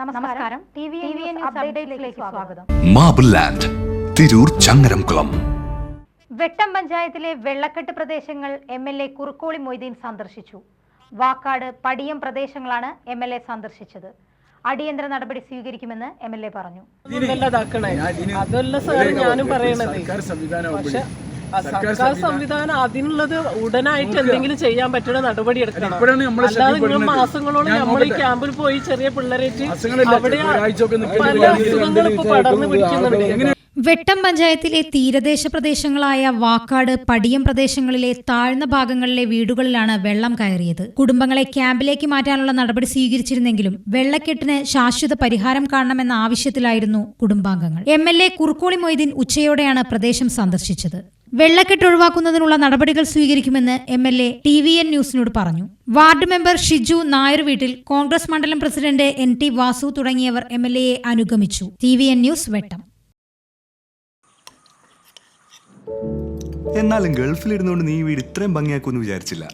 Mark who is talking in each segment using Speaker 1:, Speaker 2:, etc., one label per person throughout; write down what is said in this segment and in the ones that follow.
Speaker 1: നമസ്കാരം. സ്വാഗതം.
Speaker 2: Marble land Tirur Changaramkulam.
Speaker 1: വെട്ടം പഞ്ചായത്തിലെ വെള്ളക്കെട്ട് പ്രദേശങ്ങൾ M L A Kurukkoli Moideen സന്ദർശിച്ചു. വാക്കാട് പടിയം പ്രദേശങ്ങളാണ് എം എൽ എ സന്ദർശിച്ചത്. അടിയന്തര നടപടി സ്വീകരിക്കുമെന്ന് എം എൽ എ പറഞ്ഞു.
Speaker 3: അതല്ല സാർ ഞാനും പറയണത്. പക്ഷെ സർക്കാർ സംവിധാനം അതിനുള്ളത് ഉടനായിട്ട് എന്തെങ്കിലും ചെയ്യാൻ പറ്റുന്ന നടപടി എടുക്കണം. അല്ലാതെ നിങ്ങൾ മാസങ്ങളോളം നമ്മൾ ഈ ക്യാമ്പിൽ പോയി ചെറിയ
Speaker 4: മാസങ്ങളില്ല,
Speaker 3: അവിടെ പല
Speaker 4: വരും.
Speaker 3: ഇപ്പൊ പടർന്നു പിടിക്കുന്നുണ്ട്.
Speaker 5: വെട്ടം പഞ്ചായത്തിലെ തീരദേശ പ്രദേശങ്ങളായ വാക്കാട് പടിയം പ്രദേശങ്ങളിലെ താഴ്ന്ന ഭാഗങ്ങളിലെ വീടുകളിലാണ് വെള്ളം കയറിയത്. കുടുംബങ്ങളെ ക്യാമ്പിലേക്ക് മാറ്റാനുള്ള നടപടി സ്വീകരിച്ചിരുന്നെങ്കിലും വെള്ളക്കെട്ടിന് ശാശ്വത പരിഹാരം കാണണമെന്ന ആവശ്യത്തിലായിരുന്നു കുടുംബാംഗങ്ങൾ. M L A Kurukkoli Moideen ഉച്ചയോടെയാണ് പ്രദേശം സന്ദർശിച്ചത്. വെള്ളക്കെട്ട് ഒഴിവാക്കുന്നതിനുള്ള നടപടികൾ സ്വീകരിക്കുമെന്ന് M L A T V N ന്യൂസിനോട് പറഞ്ഞു. വാർഡ് മെമ്പർ ഷിജു നായർ വീട്ടിൽ കോൺഗ്രസ് മണ്ഡലം പ്രസിഡന്റ് എൻ ടി വാസു തുടങ്ങിയവർ എം എൽ എയെ അനുഗമിച്ചു. T V N news Vettam.
Speaker 6: എന്നാലും ഗൾഫിലിരുന്നുകൊണ്ട് നീ വീട് ഇത്രയും ഭംഗിയാക്കുമെന്ന് വിചാരിച്ചില്ല.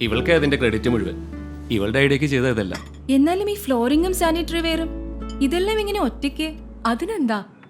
Speaker 7: ഇവൾക്ക് അതിന്റെ ക്രെഡിറ്റ് മുഴുവൻ. ഇവളുടെ ഐഡിയക്ക് ചെയ്ത ഇതല്ല
Speaker 8: എന്നാലും ഈ ഫ്ലോറിംഗും സാനിറ്ററി വെയറും ഇതെല്ലാം ഇങ്ങനെ ഒറ്റയ്ക്ക്? അതിനെന്താ?